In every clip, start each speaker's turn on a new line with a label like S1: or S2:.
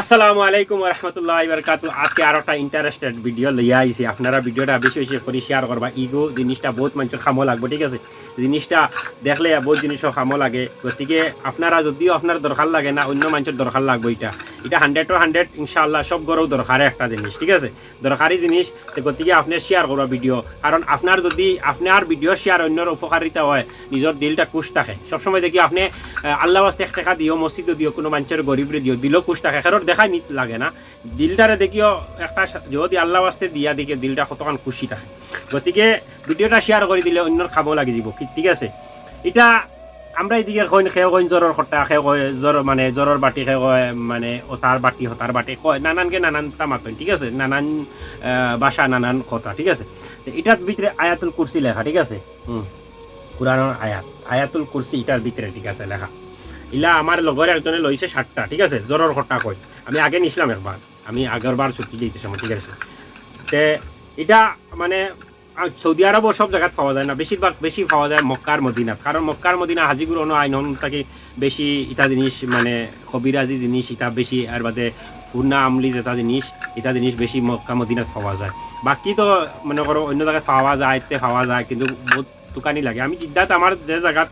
S1: আসসালামু আলাইকুম রহমতুল্লাহ বরকাতু আজকে আর একটা ইন্টারেস্টেড ভিডিও লইয়া আইছি। আপনারা ভিডিওটা বেশি বেশি করে শেয়ার করবা। ইগো জিনিসটা বহুত মানুষের খামো লাগবে, ঠিক আছে? জিনিসটা দেখলে বহুত জিনিসও খামো লাগে। গতিকে আপনারা যদিও আপনার দরকার লাগে না, অন্য মানুষের দরকার লাগবে এটা। এটা হান্ড্রেড টু হান্ড্রেড ইনশাআল্লাহ সব গরও দরকারে একটা জিনিস ঠিক আছে? দরকারি জিনিস তো গতিকে আপনি শেয়ার করবা ভিডিও কারণ আপনার যদি আপনার ভিডিও শেয়ার অন্যর উপকারিতা হয় নিজের দিলটা খুশ থাকে। সবসময় দেখি আপনি আল্লাহ বাস্তে এক টাকা দিও মসজিদে দিও কোনো মানুষের গরিবরে দিও দিলেও খুশ থাকে কারণ দেখা নিত লাগে না। দিলটারে দেখিও একটা যদি আল্লাহ বাস্তে দিয়া দেখে দিলটা কতক্ষণ খুশি থাকে। গতিকে, ভিডিওটা শেয়ার করে দিলে অন্যর খাব লাগি যাব ঠিক আছে? এটা আমরা এদিকে কইন খেয়ে কইন জ্বরের খটা খেয়ে কয় জ্বর মানে জ্বরের বাটি খেয়ে কয় মানে ওতার বাটি হতার বাটি কয় নানানকে নানানটা মাতন ঠিক আছে? নানান ভাষা, নানান কথা, ঠিক আছে? তো এটার ভিতরে আয়াতুল কুরসি লেখা, ঠিক আছে? হুম। কোরআনের আয়াত, আয়াতুল কুরসি এটার ভিতরে ঠিক আছে, লেখা। ইলা আমার লগর একজনে লইছে সাতটা, ঠিক আছে? জ্বরের খটা কয়। আমি আগে নিছিলাম একবার আমি আগের বার ছুটি দিতে সময়, ঠিক আছে? তে এটা মানে সৌদি আরবও সব জায়গাত পাওয়া যায় না। বেশিরভাগ বেশি পাওয়া যায় মক্কার মদিনাত। কারণ মক্কার মদিনা হাজিগুর অন্য আইন থাকে বেশি ইটা জিনিস মানে কবিরাজি জিনিস, ইটা বেশি, আর বাদে পূর্ণা আমলি যেটা জিনিস, ইটা জিনিস বেশি মক্কা মদিনাত পাওয়া যায়। বাকি তো মনে করো অন্য জায়গায় পাওয়া যায় তে পাওয়া যায়, কিন্তু বহুত দোকানি লাগে। আমি জিদ্দাত আমার যে জায়গাত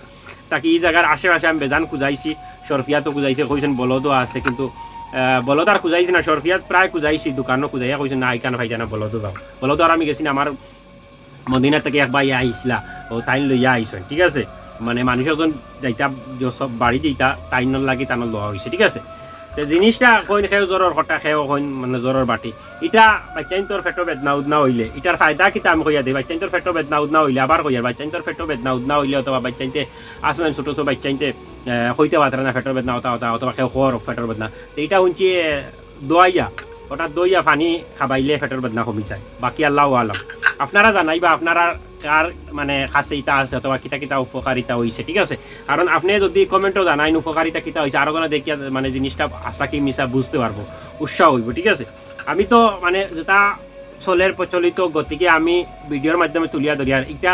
S1: তাকে এই জায়গার আশেপাশে আমি বেজান খুঁজাইছি সরফিয়াতো খুঁজাইছে কইছেন বলদও আছে, কিন্তু বলদ আর খুঁজাইছি না সরফিয়াত প্রায় খুঁজাইছি দোকানও খুঁজাইয়া কইছেন না এখানে ভাই জানা বলদও যাও। বলদ আর আমি গেছি না আমার মদিনা থেকে একবার ইয়া আইসলা, ও তাইন লইয়া আইসেন ঠিক আছে? মানে মানুষ একজন যাইতা সব বাড়ি দিতা তাইনর লাগি তানোর লওয়া হয়েছে ঠিক আছে? তো জিনিসটা কইন খেয়ে জ্বরের হটা খেয়ে কইন মানে জ্বরের বাটি এটা বাচ্চাইন তোর ফেটো বেদনা উদনা হইলে এটার ফায়দা কিতা আমি কইয়া দিই বাচ্চাইন তোর ফেটো বেদনা উদনা হইলে আবার কইয়ার বাচ্চাইন তোর ফেটো বেদনা উদনা হইলে অথবা বাচ্চাইনতে আসলে ছোট ছোট বাচ্চাইনতে কইতে পারে না ফেটোর বেদনা হতা হতা অথবা কেউ খর ফেটোর বেদনা। তো এটা শুনছি দোয়াইয়া ওটা দইয়া পানি খাবাইলে ফেটোর বেদনা কমি যায়। বাকি আল্লাহ আলম। আপনারা জানাইবা আপনারা কার মানে কাছে ইটা আছে অথবা কিতা কিতা উপকারিতা হয়েছে ঠিক আছে? কারণ আপনি যদি কমেন্টও জানাইন উপকারিতা কিতা হয়েছে আরও কোনো দেখিয়া মানে জিনিসটা আশা কি মিশা বুঝতে পারব উৎসাহ হইব, ঠিক আছে? আমি তো মানে যেটা চলের প্রচলিত গতিকে আমি ভিডিওর মাধ্যমে তুলিয়া ধরি আর এটা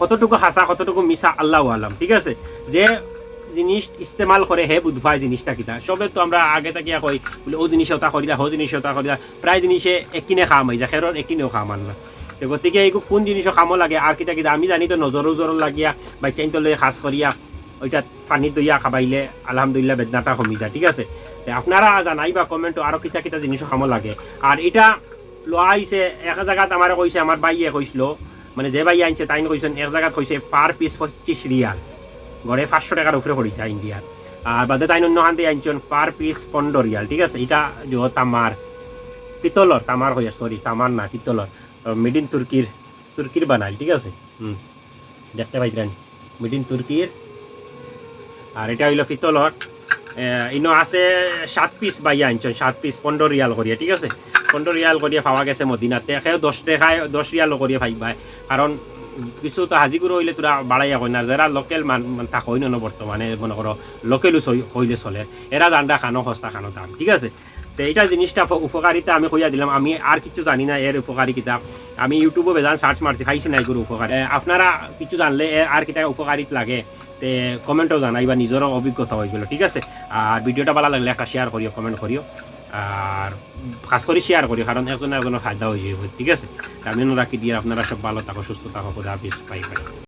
S1: কতটুকু হাসা কতটুকু মিশা আল্লাহ আলম, ঠিক আছে? যে জিনিস ইস্তেমাল করে হে বুধবাই জিনিসটা কিতা। সবে তো আমরা আগে তাকিয়া কই বলে ও জিনিস ওটা করিলা হো জিনিস ওটা করিলা প্রায় জিনিসে একিনে খাম হয়ে যায় খেরর একিনেও খাম আন না গতিকে এই কোন জিনিসও খামো লাগে? আর কিতা কিতা আমি জানি তো নজর উজর লাগিয়া বাচ্চাইন তলে সাজ করিয়া ওইটা পানি দইয়া খাবাইলে, আলহামদুলিল্লাহ বেদনাটা কমি যায়, ঠিক আছে? আপনারা জানাইবা কমেন্ট আরও কিতা কিতা জিনিসও খামো লাগে। আর এটা লোৱা আহিছে, এক জায়গাত আমার কইছে আমার বাইয়ে কইছিল মানে যে বাই আনছে তাই কইছেন এক জায়গাত কইছে পার পিস পঁচিশ রিয়াল গড়ে পাঁচশো টাকার উপরে পড়িছে ইন্ডিয়ার আর বাদে তাই অন্য হান্তে আনছেন পার পিস পনেরো রিয়াল ঠিক আছে? এটা যে তামার পিতলর তামার হয়ে সরি তামার না পিতলর মিড ইন তুর্কির তুর্কির বানাইল ঠিক আছে? হুম। দেখতে পাইতেন মিড ইন তুর্কির। আর এটা হইল পিতলর ইনো আছে সাত পিস বাইয়া আনছেন, সাত পিস পনেরো রিয়াল করিয়া, ঠিক আছে? পনেরো রিয়াল করিয়া পাওয়া গেছে মদিনাতে, একেও দশ টাকায় দশ রিয়াল করিয়া পাইবাই কারণ কিছু তো হাজিগুড়ো হইলে তোরা বাড়াইয়া কই না যারা লোকেল মান তা হই না বর্তমানে মনে করো লোকেলও হইলে চলে। এরা জানডা খানো, সস্তা খানো দাম, ঠিক আছে? তো এইটা জিনিসটা উপ- উপকারিতা আমি কইয়া দিলাম। আমি আর কিছু জানি না এর উপকারিতা। আমি ইউটিউবে বেজান সার্চ মারছি, খাইছি না এগুলো উপকার। আপনারা কিছু জানলে এর আর কিটা উপকারিত লাগে, তে কমেন্টও জানাইবা, নিজেরও অভিজ্ঞতা হয়ে গেল, ঠিক আছে? আর ভিডিওটা ভালো লাগলে একটা শেয়ার করিও কমেন্ট করিও, আর খাস করে শেয়ার করি কারণ একজনের একজনের ফায়দা হয়ে যাবে ঠিক আছে? আমি রাখি দিয়ে আপনারা সব ভালো থাকো, সুস্থ থাকো, খোদা হাফিজ পাই পাই